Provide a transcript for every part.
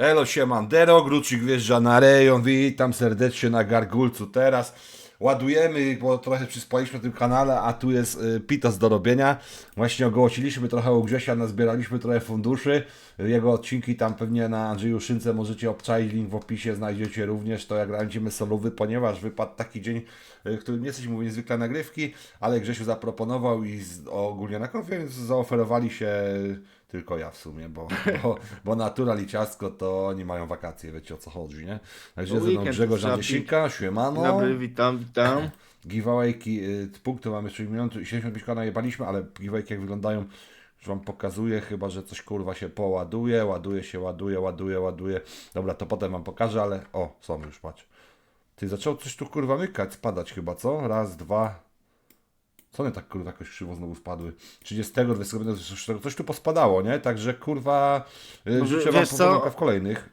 Elo siemandero, Grucik wjeżdża na rejon, witam serdecznie na Gargulcu teraz. Ładujemy, bo trochę przyspaliśmy na tym kanale, a tu jest y, pitos do robienia. Właśnie ogołociliśmy trochę u Grzesia, nazbieraliśmy trochę funduszy. Jego odcinki tam pewnie na Andrzeju Szynce możecie obczaić, link w opisie znajdziecie również. To jak kręcimy solowy, ponieważ wypadł taki dzień, y, w którym nie jesteśmy mówić zwykle nagrywki, ale Grzesiu zaproponował i ogólnie na więc zaoferowali się tylko ja w sumie, bo, bo, bo Natural i Ciastko to oni mają wakacje, wiecie o co chodzi, nie? Także No ze mną Grzegorz trzeba Andrzejsinka, siemano. Dobry, witam, witam. Giveawayki, y, punkty mamy 6 minut, 75 koła najebaliśmy, ale giveawayki jak wyglądają, już Wam pokazuję, chyba, że coś kurwa się poładuje, ładuje się, ładuje, ładuje, ładuje. Dobra, to potem Wam pokażę, ale o, są już, patrz. Ty zaczął coś tu kurwa mykać, spadać chyba, co? Raz, dwa. Co one tak kurwa jakoś krzywo znowu spadły? 30, 25, 26, coś tu pospadało, nie? Także kurwa, y, Może życzę Wam powodzonka w kolejnych.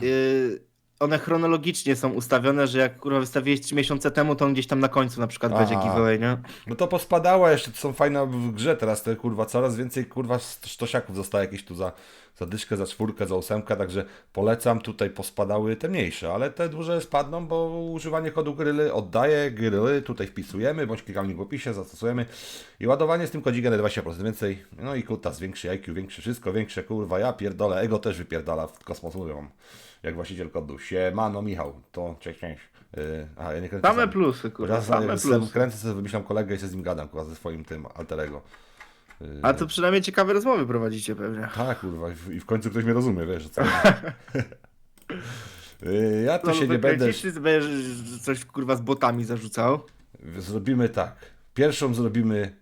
Yy, one chronologicznie są ustawione, że jak kurwa wystawiłeś 3 miesiące temu, to on gdzieś tam na końcu na przykład będzie Aha. giveaway, nie? No to pospadało jeszcze, to są fajne w grze teraz te kurwa, coraz więcej kurwa sztosiaków zostaje jakieś tu za, za dyszkę, za czwórkę, za ósemkę, także polecam, tutaj pospadały te mniejsze, ale te duże spadną, bo używanie kodu gryly oddaje, gryly tutaj wpisujemy, bądź klikamy w opisie, zastosujemy i ładowanie z tym kodzikiem na 20% więcej, no i kutas, większy IQ, większy wszystko, większe kurwa, ja pierdolę, ego też wypierdala w kosmos, mówią, jak właściciel kodu, siemano Michał, to cześć, cześć. Yy, aha, ja nie kręcę Same sam. plusy, kurwa, Raz same plusy. kręcę sobie, wymyślam kolegę i się z nim gadam, kurwa, ze swoim tym alterego. A to przynajmniej ciekawe rozmowy prowadzicie pewnie. Tak, kurwa, i w, końcu ktoś mnie rozumie, wiesz, co. Yy, ja tu No, się nie będę... czy będziesz coś kurwa z botami zarzucał? Zrobimy tak. Pierwszą zrobimy...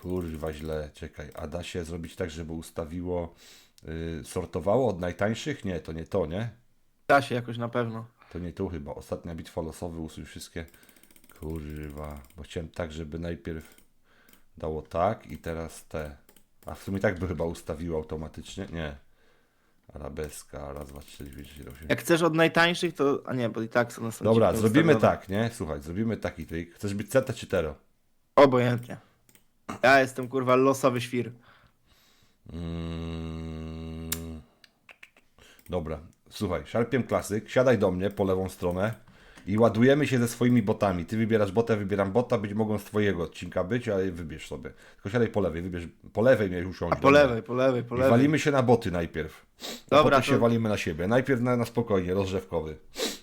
Kurwa, źle, czekaj. A da się zrobić tak, żeby ustawiło... Yy, sortowało od najtańszych? Nie, to nie to, nie? Da się jakoś na pewno. To nie tu chyba. Ostatnia bitwa losowy, usuń wszystkie. Kurwa, bo chciałem tak, żeby najpierw dało tak i teraz te. A w sumie tak by chyba ustawiło automatycznie. Nie. Arabeska, raz, dwa, trzy, cztery, pięć, sześć, osiem. Jak chcesz od najtańszych, to... A nie, bo i tak są na sobie Dobra, zrobimy tak, nie? Słuchaj, zrobimy taki trik. Chcesz być CT czy Tero? Obojętnie. Ja jestem kurwa losowy świr. Mm. Dobra, słuchaj, szarpiem klasyk, siadaj do mnie po lewą stronę i ładujemy się ze swoimi botami. Ty wybierasz bota, wybieram bota, być mogą z twojego odcinka być, ale wybierz sobie. Tylko siadaj po lewej, wybierz, po lewej mnie usiądź. A po lewej, po lewej, po I lewej. walimy się na boty najpierw. Dobra, potem się to- walimy na siebie. Najpierw na, na spokojnie, rozrzewkowy.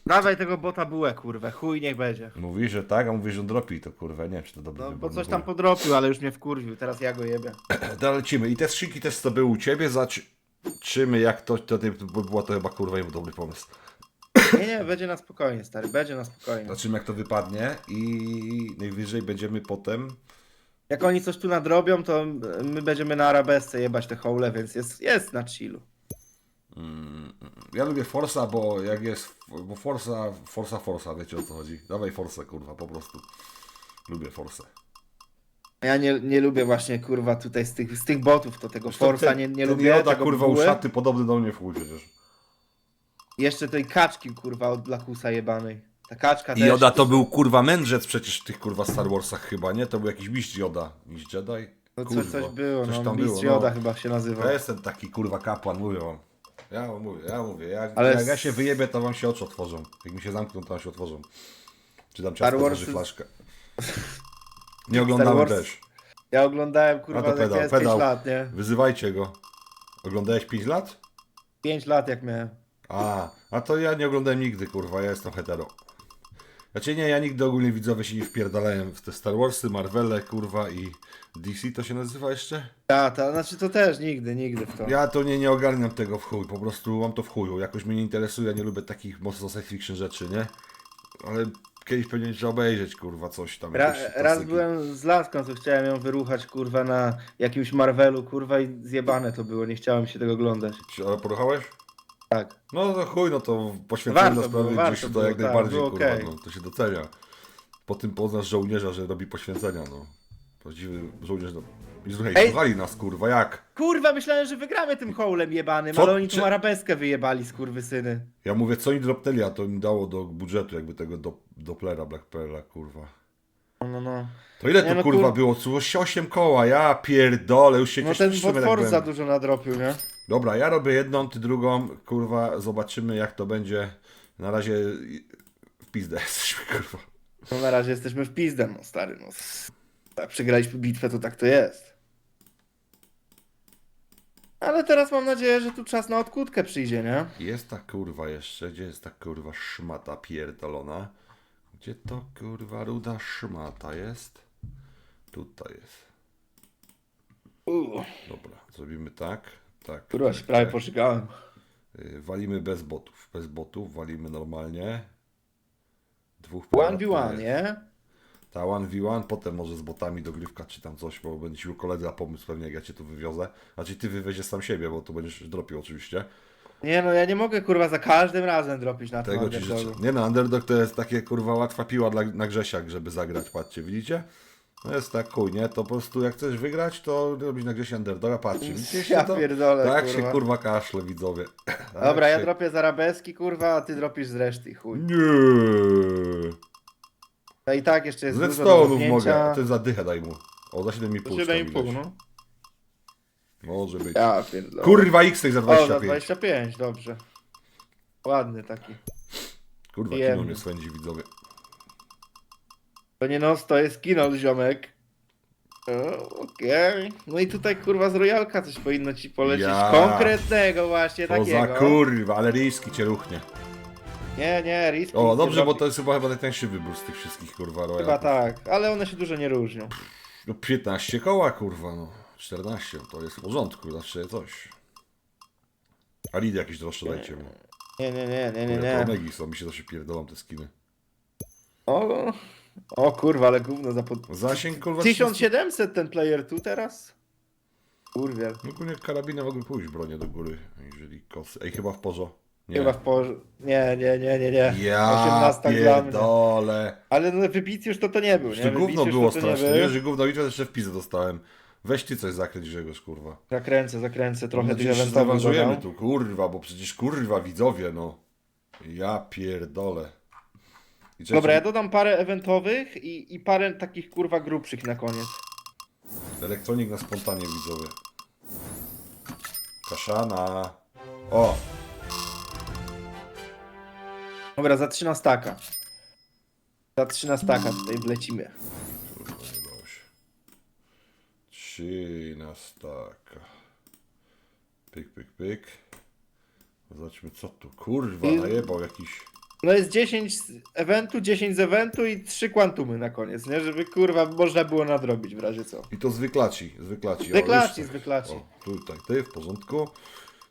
Dawaj tego bota bułę, kurwę, chuj niech będzie. Mówisz, że tak, a mówisz, że on dropi to kurwa. Nie wiem, czy to dobrze No bo coś tam podrobił, ale już mnie wkurwił, teraz ja go jebie. Dobra, lecimy. I te skrzynki też co były u ciebie, zobaczymy jak to, to, to było to chyba kurwa dobry pomysł. Nie, nie, będzie na spokojnie, stary, będzie na spokojnie. Zobaczymy jak to wypadnie i najwyżej będziemy potem. Jak oni coś tu nadrobią, to my będziemy na arabesce jebać te hole, więc jest, jest na chillu. Mm, ja lubię Forsa, bo jak jest. Bo Forsa, Forsa, Forsa, wiecie o co chodzi. Dawaj Forsę, kurwa, po prostu. Lubię Forsę. Ja nie, nie lubię właśnie, kurwa, tutaj z tych, z tych botów, to tego Forsa nie, nie ten lubię, Joda, tego kurwa, u buły. szaty podobny do mnie w chuj przecież. Jeszcze tej kaczki, kurwa, od Lakusa jebanej. Ta kaczka I też. Joda to był kurwa mędrzec przecież w tych kurwa Star Warsach chyba, nie? To był jakiś mistrz Joda. Mistrz Jedi? No, Kurwa, coś, coś było, coś no, tam Mistrz było, no. Joda chyba się nazywał. Ja jestem taki kurwa kapłan, mówię wam. Ja mówię, ja mówię. Jak, Ale jak ja się wyjebię, to wam się oczy otworzą. Jak mi się zamkną, to wam się otworzą. Czy tam Star ciasto Warsy- otworzy flaszkę. Nie oglądamy Wars- też. Ja oglądałem, kurwa, A to jak pedał, miałem 5 pedał. lat, nie? Wyzywajcie go. Oglądałeś 5 lat? 5 lat jak miałem. A, a to ja nie oglądałem nigdy, kurwa, ja jestem hetero. Znaczy nie, ja nigdy ogólnie widzowie się nie wpierdalałem w te Star Warsy, Marvele, kurwa i DC to się nazywa jeszcze? Ta, ta, znaczy to też nigdy, nigdy w to. Ja to nie, nie ogarniam tego w chuj, po prostu mam to w chuju. Jakoś mnie nie interesuje, ja nie lubię takich mocno science fiction rzeczy, nie? Ale kiedyś pewnie trzeba obejrzeć, kurwa, coś tam. Ra, raz byłem z laską, co chciałem ją wyruchać, kurwa, na jakimś Marvelu, kurwa, i zjebane to było, nie chciałem się tego oglądać. Ale poruchałeś? Tak. No to chuj, no to poświęcenie Warto dla sprawy gdzieś to było, jak tak, najbardziej, było kurwa, no, to się docenia. Po tym poznasz żołnierza, że robi poświęcenia, no. Prawdziwy żołnierz, no. I słuchaj, słuchali nas, kurwa, jak? Kurwa, myślałem, że wygramy tym hołlem jebanym, Co? ale oni tu arabeskę wyjebali, skurwysyny. Ja mówię, co oni dropnęli, a to im dało do budżetu jakby tego do, Dopplera Black Pearla, kurwa. No, no, no. To ile Nie, to no kurwa kur- było? Co 8 koła, ja pierdolę, już się No ten tak potwór za dużo nadrobił, nie? Dobra, ja robię jedną, ty drugą, kurwa, zobaczymy jak to będzie. Na razie w pizdę jesteśmy, kurwa. No na razie jesteśmy w pizdę, no stary, no. Tak, przegraliśmy bitwę, to tak to jest. Ale teraz mam nadzieję, że tu czas na odkutkę przyjdzie, nie? Jest ta kurwa jeszcze, gdzie jest ta kurwa szmata pierdolona? Gdzie to kurwa ruda szmata jest? Tutaj jest. Uuu, Dobra, zrobimy tak, tak. kurwa tak, prawie tak. pożygałem. Y, Walimy bez botów, bez botów, walimy normalnie. Dwóch 1v1, nie? Ta 1v1, potem może z botami dogrywka czy tam coś, bo będzie ci kolega pomysł pewnie jak ja cię tu wywiozę. Znaczy ty wywieziesz sam siebie, bo tu będziesz dropił oczywiście. Nie no, ja nie mogę kurwa za każdym razem dropić na Tego ci życzę. Nie no, Underdog to jest takie kurwa łatwa piła dla, na Grzesiak, żeby zagrać, patrzcie, widzicie? No jest tak chuj, nie? To po prostu jak chcesz wygrać, to robić na Grzesia Underdoga, patrzcie, widzicie Ja to? pierdolę, Tak kurwa. się kurwa kaszle, widzowie. Tak Dobra, ja się... dropię z arabeski, kurwa, a ty dropisz z reszty, chuj. Nie. No i tak jeszcze jest dużo do mogę, ty zadychę daj mu. O, za 7,5 To tam 7,5, widać. no. Może być. Ja pierdolę. Kurwa X za O, za 25. 25, dobrze. Ładny taki. Kurwa, Jemy. kino mnie swędzi, widzowie. To nie nos, to jest kino, ziomek. O, Okej. No i tutaj kurwa z Royalka coś powinno ci polecieć. Ja. Konkretnego właśnie To za takiego. kurwa, ale riski cię ruchnie. Nie, nie, risk. O, dobrze, bo to jest chyba, chyba najtańszy wybór z tych wszystkich, kurwa, Chyba Royal. tak, ale one się dużo nie różnią. No 15 koła, kurwa, no. 14, to jest w porządku, zawsze coś. A lidy jakieś droższe dajcie mu. Nie, nie, nie, nie, nie, Kurde, to nie. Omegi są, mi się to się pierdolą te skiny. O, o kurwa, ale gówno za pod... Zasięg, kurwa, 1700 ten player tu teraz? Kurwiel. No ogólnie karabiny mogły pójść bronie do góry, jeżeli kosy. Ej, chyba w porzo. Nie. Chyba w porze. Nie, nie, nie, nie, nie. Ja 18 dla mnie. pierdolę. Ale no Wybicjusz to to nie był, Już nie? to gówno było nie straszne, był. nie? Że gówno widzę, jeszcze w pizę dostałem. Weź ty coś zakręć Grzegorz, kurwa. Zakręcę, zakręcę trochę Mam tych zaawanżujemy dodam. tu, kurwa, bo przecież kurwa widzowie, no. Ja pierdolę. I czekaj, Dobra, ja dodam parę eventowych i, i parę takich kurwa grubszych na koniec. Elektronik na spontanie widzowie. Kaszana. O! Dobra, za 3 na staka. Za 3 na staka tutaj wlecimy. Kurwa, nie dało się. Trzy na staka. Pyk, pyk, pyk. Zobaczmy co tu. Kurwa, I- najebał jakiś. No jest 10 z eventu, 10 z eventu i 3 kwantumy na koniec, nie? Żeby kurwa można było nadrobić w razie co. I to zwyklaci, zwyklaci. O, Zwyklaci, tak. zwyklaci. O, tutaj, ty, w porządku.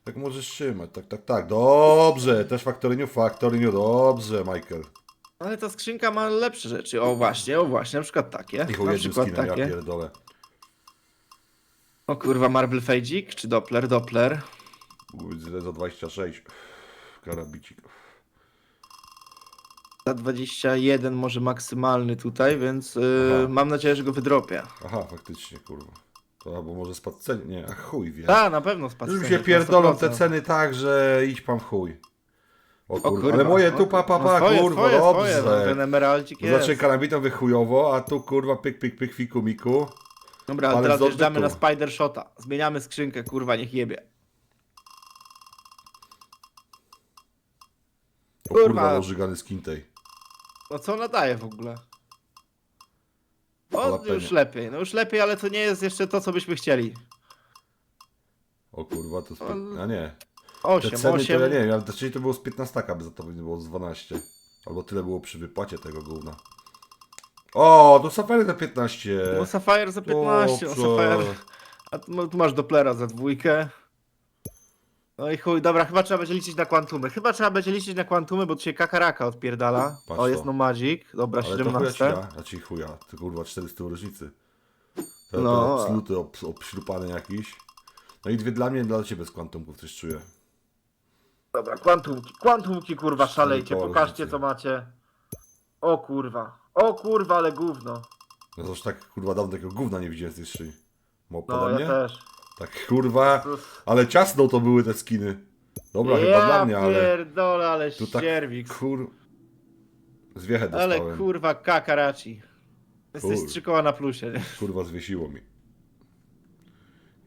Tak możesz trzymać, tak, tak, tak. Dobrze, też faktoryniu, faktoryniu, dobrze, Michael. Ale ta skrzynka ma lepsze rzeczy. O właśnie, o właśnie, na przykład takie. I Na przykład skinem, ja takie. pierdolę. O kurwa, Marble Fejdzik czy Doppler, Doppler. Źle za 26. Karabicik. Za 21 może maksymalny tutaj, więc yy, Aha. mam nadzieję, że go wydropię. Aha, faktycznie, kurwa. To albo może spadł cen. Nie, a chuj wie. Tak, na pewno spadł Już mi ceny, się pierdolą 100%. te ceny tak, że idź pan chuj. O kurwa, kurwa, ale moje tu pa pa No pa, swoje, kurwa, dobrze. No, ten emeraldzik jest. znaczy karabitowy chujowo, a tu kurwa pyk pyk pyk fiku miku. Dobra, ale teraz z wjeżdżamy na odbytu. Spider Shota. Zmieniamy skrzynkę, kurwa, niech jebie. O Kurwa. kurwa, ożygany skin tej. No co ona daje w ogóle? O, Jalapeno. już lepiej, no już lepiej, ale to nie jest jeszcze to, co byśmy chcieli. O kurwa, to pięk- A nie. Te 8, ceny 8. to ja nie wiem, ale to, czyli to było z 15, by za to nie było z 12. Albo tyle było przy wypłacie tego gówna. O, to Safari za 15. No Sapphire za 15, no Dobrze. Sapphire. A tu, tu masz Dopplera za dwójkę. No i chuj, dobra, chyba trzeba będzie liczyć na kwantumy. Chyba trzeba będzie liczyć na kwantumy, bo tu się kakaraka odpierdala. Patrz o, jest to. no Magic. Dobra, Ale to chuja ci 17. da, znaczy chuja, ty kurwa 400 różnicy. To, No. no. to sluty ob, obśrupany jakiś. No i dwie dla mnie, dla ciebie z kwantumków coś czuję. Dobra, kwantumki, kwantumki kurwa szalejcie, pokażcie co macie. O kurwa, o kurwa, ale gówno. No to już tak kurwa dawno takiego gówna nie widziałem z tej szyi. No ja mnie? też. Tak kurwa, ale ciasno to były te skiny. Dobra, chyba ja dla mnie, ale pierdolę, ale tu tak ścierwik. kur... Zwiechę Ale dostałem. kurwa kakaraci. Jesteś Kur- trzy koła na plusie, nie? Kurwa, zwiesiło mi.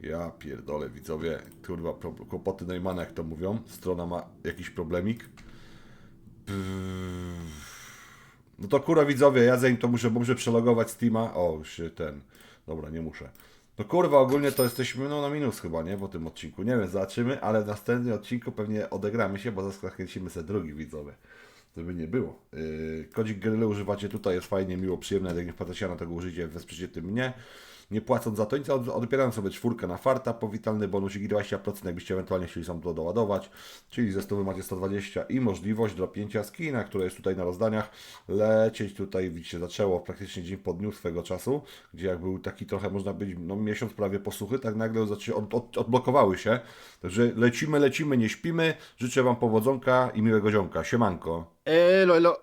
Ja pierdolę, widzowie. Kurwa, pro- kłopoty Neumana, jak to mówią. Strona ma jakiś problemik. Pff. No to kurwa, widzowie, ja zanim to muszę, bo muszę przelogować Steama. O, już ten. Dobra, nie muszę. No kurwa, ogólnie to jesteśmy no, na minus chyba, nie? Po tym odcinku. Nie wiem, zobaczymy, ale w następnym odcinku pewnie odegramy się, bo zakręcimy sobie drugi widzowie. Żeby nie było. Yy, kodzik Guerrilla używacie tutaj, jest fajnie, miło, przyjemne, jak nie wpłacacie na tego użycie, wesprzecie tym mnie. Nie płacąc za to nic, od- odbieram sobie czwórkę na farta, powitalny bonusik i 20%, jakbyście ewentualnie chcieli sam to doładować, czyli ze 100 macie 120 i możliwość dropnięcia skina, które jest tutaj na rozdaniach, lecieć tutaj, widzicie, zaczęło praktycznie dzień po dniu swego czasu, gdzie jak był taki trochę, można być, no miesiąc prawie posuchy, tak nagle zaczę, od, od, odblokowały się, także lecimy, lecimy, nie śpimy, życzę Wam powodzonka i miłego ziomka, siemanko. Elo, elo.